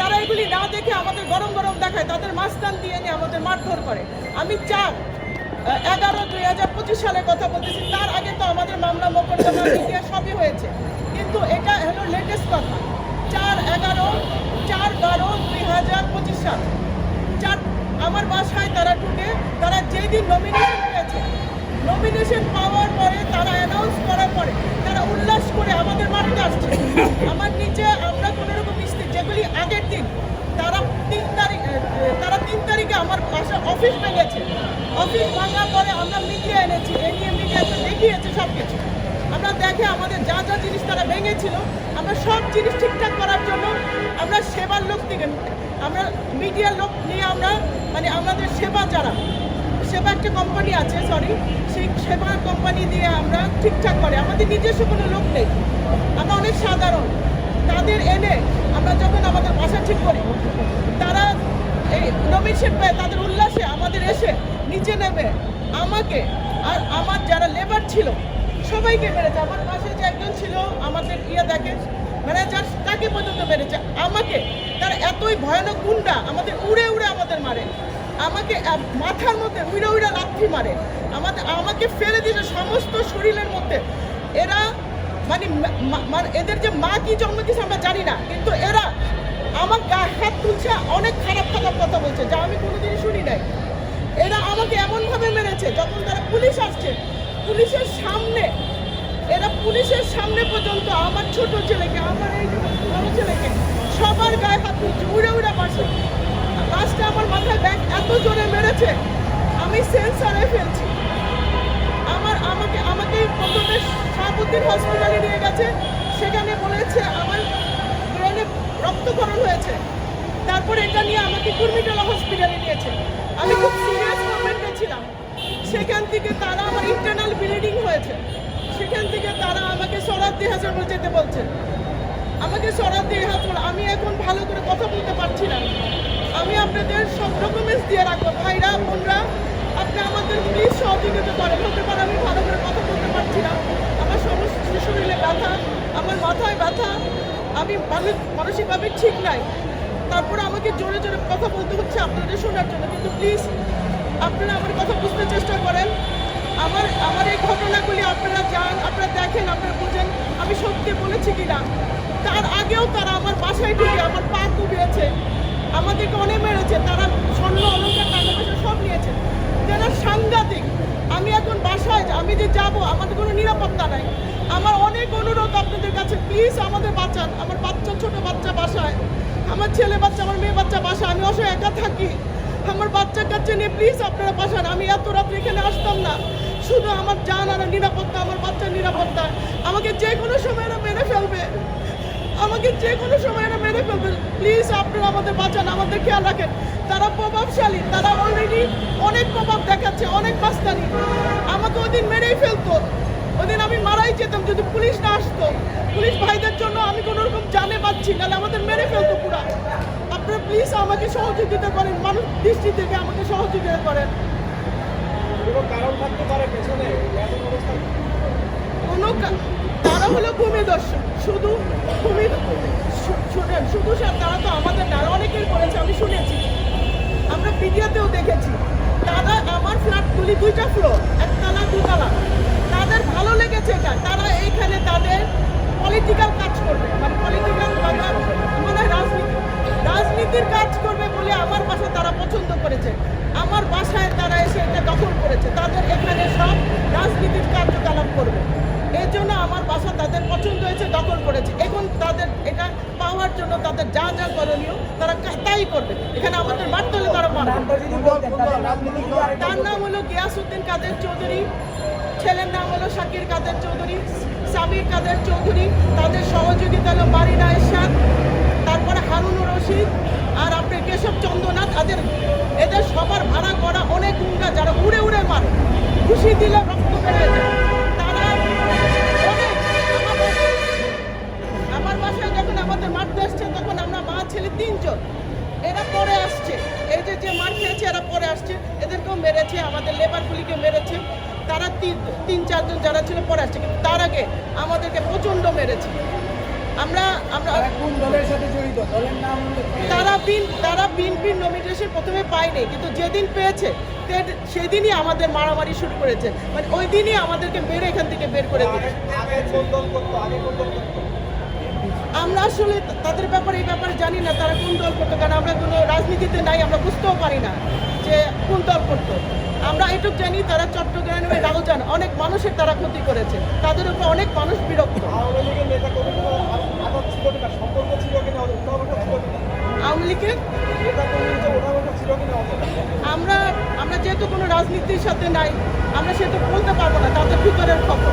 তারা এগুলি না দেখে আমাদের গরম গরম দেখায়, তাদের মাস্তান দিয়ে নিয়ে আমাদের মারধর করে। আমি চার এগারো দুই হাজার পঁচিশ সালের কথা বলতেছি, তার আগে তো আমাদের মামলা মোকদ্দমা ইন্ডিয়া সবই হয়েছে। কিন্তু এটা হলো লেটেস্ট কথা। চার এগারো, চার বারো দুই হাজার পঁচিশ সাল। চার, আমার বাসায় তারা ঢুকে, তারা যেদিন নমিনেশন পেয়েছে নমিনেশন পাওয়ার পরে তারা অ্যানাউন্স করার পরে তারা উল্লাস করে আমাদের মারতে আসছে। আমার নিচে আমরা কোনো রকম মিস্ত্রি যেগুলি আগের দিন, তারা তিন তারিখ তারা তিন তারিখে আমার বাসা অফিস ভেঙেছে। অফিস ভাঙার পরে আমরা মিডিয়া এনেছি, এ নিয়ে মিডিয়াতে দেখিয়েছে সব কিছু আমরা দেখে আমাদের যা যা জিনিস তারা ভেঙেছিল, আমরা সব জিনিস ঠিকঠাক করার জন্য আমরা সেবার লোক থেকে, আমরা মিডিয়ার লোক নিয়ে আমরা মানে আমাদের সেবা যারা, সেবা একটা কোম্পানি আছে সরি সেই সেবা কোম্পানি দিয়ে আমরা ঠিকঠাক করে, আমাদের নিজস্ব কোনো লোক নেই। আমরা অনেক সাধারণ। তাদের এনে আমরা যখন আমাদের বাসা ঠিক করি, তারা এই নমিনেশন পেয়ে তাদের উল্লাসে আমাদের এসে নিচে নেবে আমাকে আর আমার যারা লেবার ছিল, সবাইকে মেরেছে। আমার পাশে যে একজন ছিল, আমাদের ইয়ে দেখে ম্যানেজার তাকে পর্যন্ত মেরেছে। আমাকে তারা এতই ভয়ানক গুন্ডা আমাদের উড়ে উড়ে আমাদের মারে। আমাকে মাথার মধ্যে উড়ে উড়ে লাথি মারে। আমাদের, আমাকে ফেলে দিয়েছে সমস্ত শরীরের মধ্যে। এরা মানে মানে এদের যে মা কি জন্ম আমরা জানি না, কিন্তু এরা আমার গা হাত তুলছে, অনেক খারাপ খারাপ কথা বলছে, যা আমি কোনোদিনই শুনি নাই। এরা আমাকে এমনভাবে মেরেছে, যখন তারা পুলিশ আসছে, পুলিশের সামনে, এরা পুলিশের সামনে পর্যন্ত আমার ছোট ছেলেকে, আমার এই বড় ছেলেকে সবার গায়ে হাত তুলছে, উড়ে উড়ে পাশে লাস্টে আমার মাথায় ব্যাগ এত জোরে মেরেছে, আমি সেন্সারে ফেলছি। প্রথমে শাহাবুদ্দিন হসপিটালে নিয়ে গেছে। সেখানে বলেছে, আমার ব্রেনে রক্তকরণ হয়েছে। তারপরে এটা নিয়ে আমাকে কুর্মিটোলা হসপিটালে নিয়েছে। আমি খুব সিরিয়াস মোমেন্টে ছিলাম সেখান থেকে তারা আমার ইন্টারনাল ব্লিডিং হয়েছে। সেখান থেকে তারা আমাকে সরাদ্দি হাসপাতালে যেতে বলছে। আমাকে সরাদ্দি হাসপাতাল আমি এখন ভালো করে কথা বলতে পারছি না। আমি আপনাদের সব ডকুমেন্টস দিয়ে রাখব। ভাইরা, বোনরা, আপনি আমাদের প্লিজ সহযোগিতা করেন। হতে পারে আমি ভালো করে কথা পারছি না আমার সমস্ত শরীরে ব্যথা, আমার মাথায় ব্যথা, আমি মানসিকভাবে ঠিক নাই। তারপরে আমাকে জোরে জোরে কথা বলতে হচ্ছে আপনাদের শোনার জন্য। কিন্তু প্লিজ আপনারা আমার কথা বুঝতে চেষ্টা করেন। আমার আমার এই ঘটনাগুলি আপনারা যান, আপনারা দেখেন, আপনারা বুঝেন। আমি সত্যি বলেছি কিনা? তার আগেও তারা আমার বাসায় ঢুকে আমার পা কুবিয়েছে আমাদেরকে অনেক মেরেছে। তারা স্বর্ণ, অলঙ্কার টাকা পয়সা সব নিয়েছে। যারা সাংঘাতিক আমি এখন বাসায় যা- যাব, আমাদের কোনো নিরাপত্তা নাই। আমার অনেক অনুরোধ আপনাদের কাছে। প্লিজ আমাদের বাঁচান। আমার বাচ্চা, ছোট বাচ্চা বাসায়। আমার ছেলে বাচ্চা, আমার মেয়ে বাচ্চা বাসায়। আমি অসহায় একা থাকি। আমার বাচ্চা কাচ্চা নিয়ে প্লিজ আপনারা বাসান আমি এত রাত্রে এখানে আসতাম না। শুধু আমার জান আর নিরাপত্তা, আমার বাচ্চার নিরাপত্তা। আমাকে যে কোনো সময় এরা মেরে ফেলবে। আমাকে যে কোনো সময় এরা মেরে ফেলবে। প্লিজ আপনারা আমাদের বাঁচান আমাদের খেয়াল রাখেন। তারা প্রভাবশালী তারা অলরেডি অনেক প্রভাব দেখাচ্ছে অনেক বাস্তানি আমাকে ওদিন মেরেই ফেলতো। ওদিন আমি মারাই যেতাম যদি পুলিশ না আসতো। পুলিশ ভাইদের জন্য আমি কোনো রকম জানে পাচ্ছি নাহলে আমাদের মেরে ফেলতো পুরা। আপনারা প্লিজ আমাকে সহযোগিতা করেন মানুষ দৃষ্টি থেকে আমাকে সহযোগিতা করেন। কোনো কারণ থাকতে পারে পেছনে? কোনো হলো ভূমিদর্শক শুধু ভূমি শুধু তারা তো আমাদের দ্বারা অনেকেই করেছে, আমি শুনেছি। আমরা ভিডিওতেও দেখেছি। তারা আমার ফ্ল্যাটগুলি দুইটা ফ্লোর একতলা দুতলা তাদের ভালো লেগেছে এটা। তারা এইখানে তাদের পলিটিক্যাল কাজ করবে। মানে পলিটিক্যাল মানে রাজনীতি। রাজনীতির কাজ করবে বলে আমার বাসায় তারা পছন্দ করেছে। আমার বাসায় তারা এসে এটা দখল করেছে। তাদের এখানে সব রাজনীতির কার্যকলাপ করবে। জন্য আমার বাসা তাদের পছন্দ হয়েছে, দখল করেছে। এখন তাদের এটা পাওয়ার জন্য তাদের যা যা করণীয় তারা তাই করবে। এখানে আমাদের মারতে হলে তারা তার নাম হলো গিয়াসউদ্দিন কাদের চৌধুরী, ছেলের নাম হলো শাকির কাদের চৌধুরী সাবির কাদের চৌধুরী, তাদের সহযোগিতা হলো বারিনা এরশাদ, তারপরে হারুনুর রশিদ, আর আপনি কেশব চন্দ্রনাথ, তাদের এদের সবার ভাড়া করা অনেক গুন্ডা যারা উড়ে উড়ে মারে। খুশি দিলে রক্ত বেড়ে যায় পরে আসছে এদেরকেও মেরেছে আমাদের লেবারগুলিকে মেরেছে। তারা তিন তিন চারজন যারা ছিল পরে আসছে কিন্তু তার আগে আমাদেরকে প্রচণ্ড মেরেছে। আমরা আমরা কোন দলের সাথে জড়িত? দলের নাম উল্লেখ করে তারা বিন তারা বিএনপির নমিনেশন প্রথমে পায়নি কিন্তু যেদিন পেয়েছে সেদিনই আমাদের মারামারি শুরু করেছে। মানে ওই দিনই আমাদেরকে মেরে এখান থেকে বের করে করতো? আমরা আসলে তাদের ব্যাপারে এই ব্যাপারে জানি না তারা কোন দল করতো কারণ আমরা কোনো রাজনীতিতে নাই আমরা বুঝতেও পারি না। যে কোন দল করতো আমরা এটুকু জানি তারা চট্টগ্রামে রাউজান। অনেক মানুষের তারা ক্ষতি করেছে। তাদের উপর অনেক মানুষ বিরক্ত। আওয়ামী লীগের আমরা আমরা যেহেতু কোনো রাজনীতির সাথে নাই আমরা সেহেতু বলতে পারব না তাদের ভিতরের খবর।